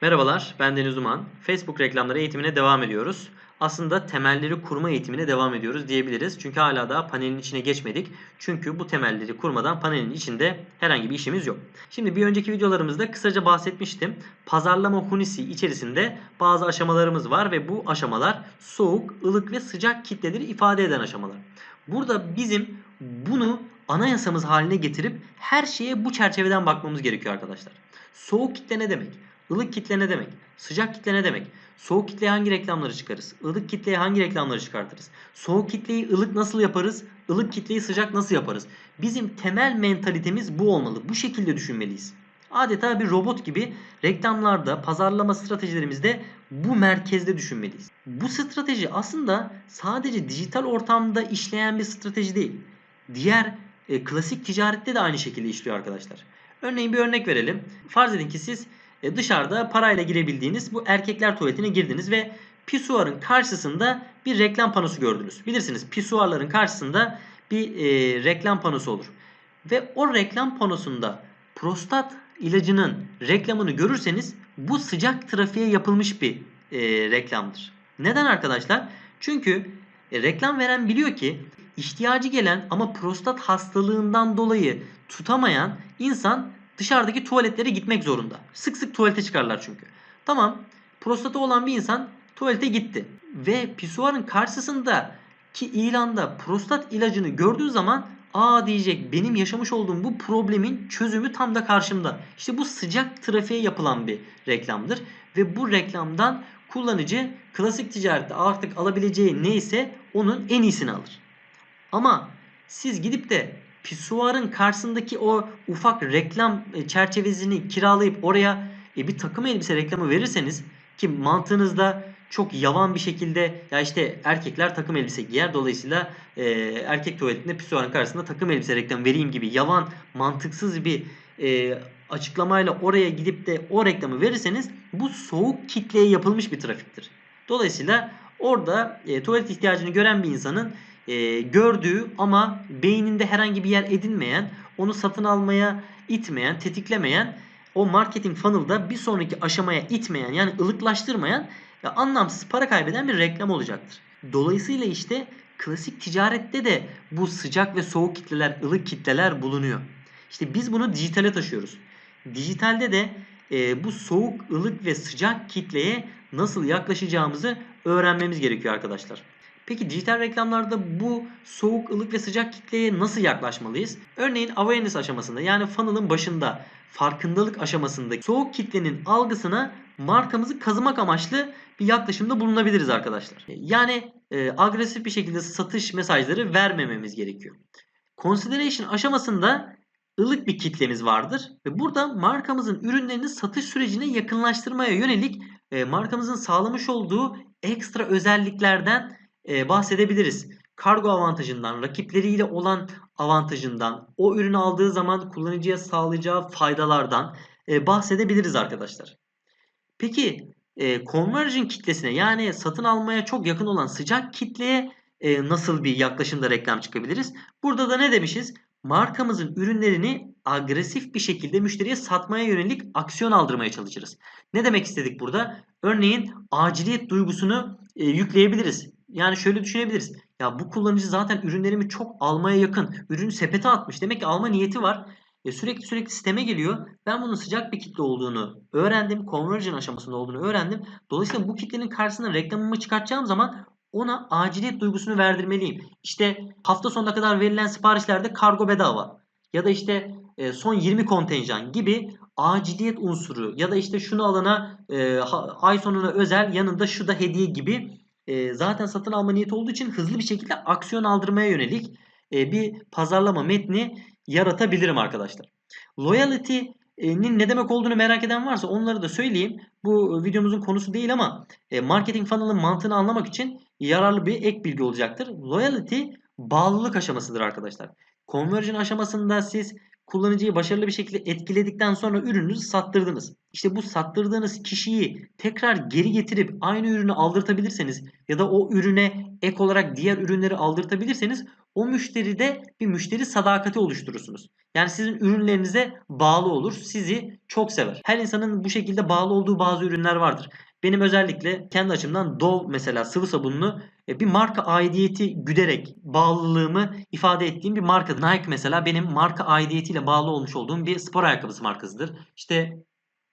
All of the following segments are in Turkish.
Merhabalar, ben Deniz Uman. Facebook reklamları eğitimine devam ediyoruz. Aslında temelleri kurma eğitimine devam ediyoruz diyebiliriz. Çünkü hala daha panelin içine geçmedik. Çünkü bu temelleri kurmadan panelin içinde herhangi bir işimiz yok. Şimdi bir önceki videolarımızda kısaca bahsetmiştim. Pazarlama hunisi içerisinde bazı aşamalarımız var ve bu aşamalar soğuk, ılık ve sıcak kitleleri ifade eden aşamalar. Burada bizim bunu anayasamız haline getirip her şeye bu çerçeveden bakmamız gerekiyor arkadaşlar. Soğuk kitle ne demek? Ilık kitle ne demek? Sıcak kitle ne demek? Soğuk kitleye hangi reklamları çıkarırız? Ilık kitleye hangi reklamları çıkartırız? Soğuk kitleyi ılık nasıl yaparız? Ilık kitleyi sıcak nasıl yaparız? Bizim temel mentalitemiz bu olmalı. Bu şekilde düşünmeliyiz. Adeta bir robot gibi reklamlarda, pazarlama stratejilerimizde bu merkezde düşünmeliyiz. Bu strateji aslında sadece dijital ortamda işleyen bir strateji değil. Diğer e, klasik ticarette de aynı şekilde işliyor arkadaşlar. Örneğin bir örnek verelim. Farz edin ki siz e, dışarıda parayla girebildiğiniz bu erkekler tuvaletine girdiniz ve pisuarın karşısında bir reklam panosu gördünüz. Bilirsiniz pisuarların karşısında bir e, reklam panosu olur. Ve o reklam panosunda prostat ilacının reklamını görürseniz bu sıcak trafiğe yapılmış bir e, reklamdır. Neden arkadaşlar? Çünkü e, reklam veren biliyor ki ihtiyacı gelen ama prostat hastalığından dolayı tutamayan insan dışarıdaki tuvaletlere gitmek zorunda. Sık sık tuvalete çıkarlar çünkü. Tamam prostatı olan bir insan tuvalete gitti. Ve pisuarın karşısında ki ilanda prostat ilacını gördüğü zaman aa diyecek benim yaşamış olduğum bu problemin çözümü tam da karşımda. İşte bu sıcak trafiğe yapılan bir reklamdır. Ve bu reklamdan kullanıcı klasik ticarette artık alabileceği neyse onun en iyisini alır. Ama siz gidip de pisuarın karşısındaki o ufak reklam e, çerçevesini kiralayıp oraya e, bir takım elbise reklamı verirseniz ki mantığınızda çok yavan bir şekilde ya işte erkekler takım elbise giyer dolayısıyla e, erkek tuvaletinde pisuarın karşısında takım elbise reklamı vereyim gibi yavan mantıksız bir e, açıklamayla oraya gidip de o reklamı verirseniz bu soğuk kitleye yapılmış bir trafiktir. Dolayısıyla orada e, tuvalet ihtiyacını gören bir insanın e, gördüğü ama beyninde herhangi bir yer edinmeyen, onu satın almaya itmeyen, tetiklemeyen o marketing funnel'da bir sonraki aşamaya itmeyen yani ılıklaştırmayan ve anlamsız para kaybeden bir reklam olacaktır. Dolayısıyla işte klasik ticarette de bu sıcak ve soğuk kitleler, ılık kitleler bulunuyor. İşte biz bunu dijitale taşıyoruz. Dijitalde de e, bu soğuk, ılık ve sıcak kitleye nasıl yaklaşacağımızı öğrenmemiz gerekiyor arkadaşlar. Peki dijital reklamlarda bu soğuk, ılık ve sıcak kitleye nasıl yaklaşmalıyız? Örneğin awareness aşamasında yani funnel'ın başında farkındalık aşamasında soğuk kitlenin algısına markamızı kazımak amaçlı bir yaklaşımda bulunabiliriz arkadaşlar. Yani e, agresif bir şekilde satış mesajları vermememiz gerekiyor. Consideration aşamasında ılık bir kitlemiz vardır ve burada markamızın ürünlerini satış sürecine yakınlaştırmaya yönelik e, markamızın sağlamış olduğu ekstra özelliklerden e, bahsedebiliriz. Kargo avantajından, rakipleriyle olan avantajından, o ürünü aldığı zaman kullanıcıya sağlayacağı faydalardan e, bahsedebiliriz arkadaşlar. Peki e, conversion kitlesine yani satın almaya çok yakın olan sıcak kitleye e, nasıl bir yaklaşımda reklam çıkabiliriz? Burada da ne demişiz? Markamızın ürünlerini agresif bir şekilde müşteriye satmaya yönelik aksiyon aldırmaya çalışırız. Ne demek istedik burada? Örneğin aciliyet duygusunu e, yükleyebiliriz. Yani şöyle düşünebiliriz. Ya bu kullanıcı zaten ürünlerimi çok almaya yakın. Ürünü sepete atmış. Demek ki alma niyeti var. E sürekli sürekli sisteme geliyor. Ben bunun sıcak bir kitle olduğunu öğrendim. Conversion aşamasında olduğunu öğrendim. Dolayısıyla bu kitlenin karşısına reklamımı çıkartacağım zaman ona aciliyet duygusunu verdirmeliyim. İşte hafta sonuna kadar verilen siparişlerde kargo bedava. Ya da işte e, son 20 kontenjan gibi aciliyet unsuru ya da işte şunu alana e, ay sonuna özel yanında şu da hediye gibi e, zaten satın alma niyeti olduğu için hızlı bir şekilde aksiyon aldırmaya yönelik e, bir pazarlama metni yaratabilirim arkadaşlar. Loyalty'nin ne demek olduğunu merak eden varsa onları da söyleyeyim. Bu videomuzun konusu değil ama e, marketing funnel'ın mantığını anlamak için yararlı bir ek bilgi olacaktır. Loyalty bağlılık aşamasıdır arkadaşlar. Conversion aşamasında siz kullanıcıyı başarılı bir şekilde etkiledikten sonra ürününüzü sattırdınız. İşte bu sattırdığınız kişiyi tekrar geri getirip aynı ürünü aldırtabilirseniz ya da o ürüne ek olarak diğer ürünleri aldırtabilirseniz o müşteride bir müşteri sadakati oluşturursunuz. Yani sizin ürünlerinize bağlı olur. Sizi çok sever. Her insanın bu şekilde bağlı olduğu bazı ürünler vardır. Benim özellikle kendi açımdan Dove mesela sıvı sabununu bir marka aidiyeti güderek bağlılığımı ifade ettiğim bir marka. Nike mesela benim marka aidiyetiyle bağlı olmuş olduğum bir spor ayakkabısı markasıdır. İşte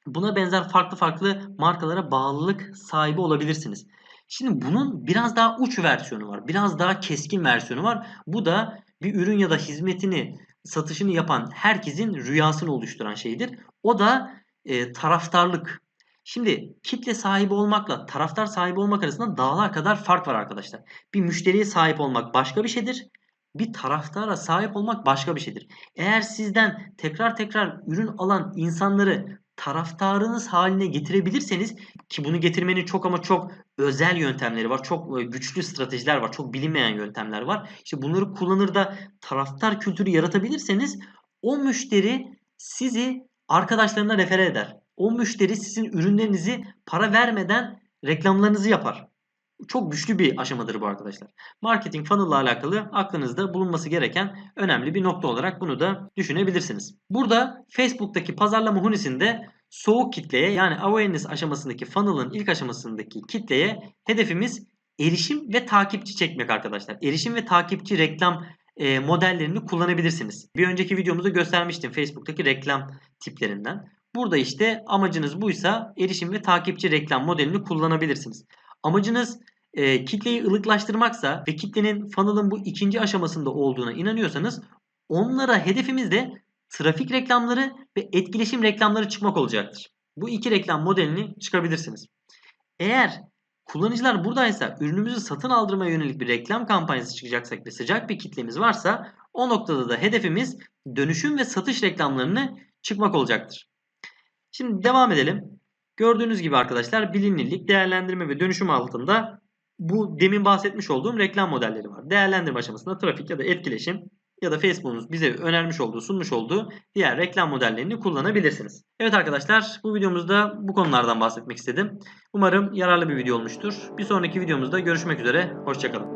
buna benzer farklı farklı markalara bağlılık sahibi olabilirsiniz. Şimdi bunun biraz daha uç versiyonu var. Biraz daha keskin versiyonu var. Bu da bir ürün ya da hizmetini satışını yapan herkesin rüyasını oluşturan şeydir. O da e, taraftarlık. Şimdi kitle sahibi olmakla taraftar sahibi olmak arasında dağlar kadar fark var arkadaşlar. Bir müşteriye sahip olmak başka bir şeydir. Bir taraftara sahip olmak başka bir şeydir. Eğer sizden tekrar tekrar ürün alan insanları taraftarınız haline getirebilirseniz ki bunu getirmenin çok ama çok özel yöntemleri var. Çok e, güçlü stratejiler var. Çok bilinmeyen yöntemler var. İşte bunları kullanır da taraftar kültürü yaratabilirseniz o müşteri sizi arkadaşlarına refere eder. O müşteri sizin ürünlerinizi para vermeden reklamlarınızı yapar. Çok güçlü bir aşamadır bu arkadaşlar. Marketing funnel ile alakalı aklınızda bulunması gereken önemli bir nokta olarak bunu da düşünebilirsiniz. Burada Facebook'taki pazarlama hunisinde soğuk kitleye yani awareness aşamasındaki funnel'ın ilk aşamasındaki kitleye hedefimiz erişim ve takipçi çekmek arkadaşlar. Erişim ve takipçi reklam modellerini kullanabilirsiniz. Bir önceki videomuzda göstermiştim Facebook'taki reklam tiplerinden. Burada işte amacınız buysa erişim ve takipçi reklam modelini kullanabilirsiniz. Amacınız e, kitleyi ılıklaştırmaksa ve kitlenin funnel'ın bu ikinci aşamasında olduğuna inanıyorsanız onlara hedefimiz de trafik reklamları ve etkileşim reklamları çıkmak olacaktır. Bu iki reklam modelini çıkabilirsiniz. Eğer kullanıcılar buradaysa ürünümüzü satın aldırmaya yönelik bir reklam kampanyası çıkacaksak ve sıcak bir kitlemiz varsa o noktada da hedefimiz dönüşüm ve satış reklamlarını çıkmak olacaktır. Şimdi devam edelim. Gördüğünüz gibi arkadaşlar bilinirlik, değerlendirme ve dönüşüm altında bu demin bahsetmiş olduğum reklam modelleri var. Değerlendirme aşamasında trafik ya da etkileşim ya da Facebook'un bize önermiş olduğu, sunmuş olduğu diğer reklam modellerini kullanabilirsiniz. Evet arkadaşlar bu videomuzda bu konulardan bahsetmek istedim. Umarım yararlı bir video olmuştur. Bir sonraki videomuzda görüşmek üzere. Hoşçakalın.